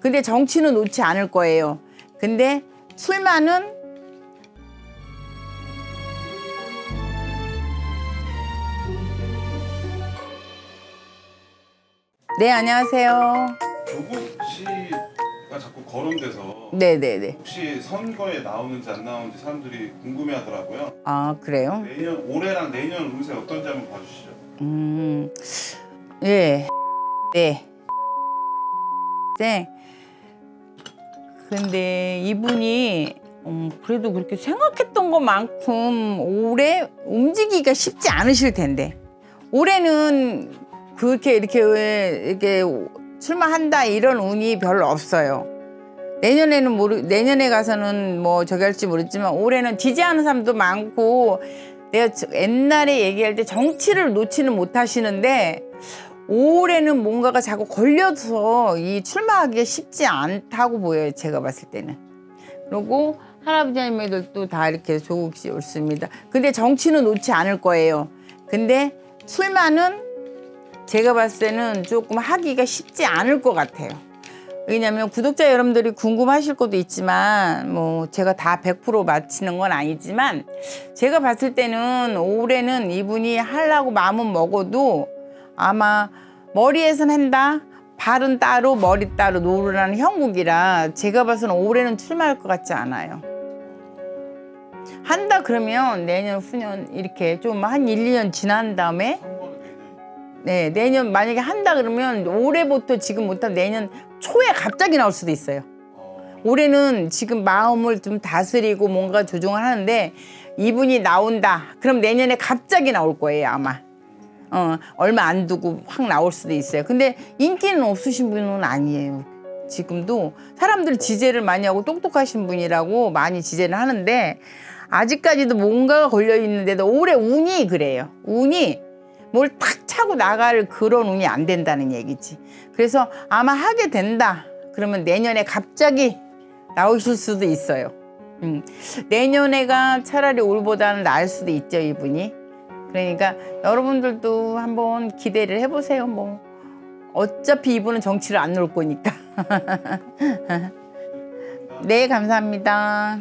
근데 정치는 놓지 않을 거예요. 근데 출마는 네 안녕하세요. 조국 씨가 자꾸 거론돼서 네네네. 혹시 선거에 나오는지 안 나오는지 사람들이 궁금해하더라고요. 아 그래요? 내년 올해랑 내년 운세 어떤지 한번 봐주시죠. 음, 예, 네, 네. 근데 이분이 음, 그래도 그렇게 생각했던 것만큼 올해 움직이기가 쉽지 않으실 텐데 올해는 그렇게 이렇게 왜 이렇게 출마한다 이런 운이 별로 없어요. 내년에는 모르 내년에 가서는 뭐 저기 할지 모르지만 올해는 지지하는 사람도 많고 내가 저- 옛날에 얘기할 때 정치를 놓지는 못하시는데 올해는 뭔가가 자꾸 걸려서 이 출마하기가 쉽지 않다고 보여요. 제가 봤을 때는. 그리고 할아버지님들도 다 이렇게 씨 옳습니다. 근데 정치는 놓지 않을 거예요. 근데 출마는 제가 봤을 때는 조금 하기가 쉽지 않을 것 같아요. 왜냐하면 구독자 여러분들이 궁금하실 것도 있지만 뭐 제가 다 100% 맞히는 건 아니지만 제가 봤을 때는 올해는 이분이 하려고 마음은 먹어도 아마 머리에선 한다 발은 따로 머리 따로 노르라는 형국이라 제가 봐서는 올해는 출마할 것 같지 않아요. 한다 그러면 내년 후년 이렇게 좀한 1, 2년 지난 다음에 네, 내년 만약에 한다 그러면 올해부터 지금 못하면 내년 초에 갑자기 나올 수도 있어요. 어, 올해는 지금 마음을 좀 다스리고 뭔가 조정을 하는데 이분이 나온다. 그럼 내년에 갑자기 나올 거예요, 아마. 어, 얼마 안 두고 확 나올 수도 있어요. 근데 인기는 없으신 분은 아니에요. 지금도 사람들 지지를 많이 하고 똑똑하신 분이라고 많이 지지를 하는데 아직까지도 뭔가가 걸려 있는데도 올해 운이 그래요. 운이 뭘 탁 차고 나갈 그런 운이 안 된다는 얘기지. 그래서 아마 하게 된다. 그러면 내년에 갑자기 나오실 수도 있어요. 음. 내년에가 차라리 올보다는 나을 수도 있죠, 이분이. 그러니까 여러분들도 한번 기대를 해보세요. 뭐 어차피 이분은 정치를 안 놓을 거니까. 네, 감사합니다.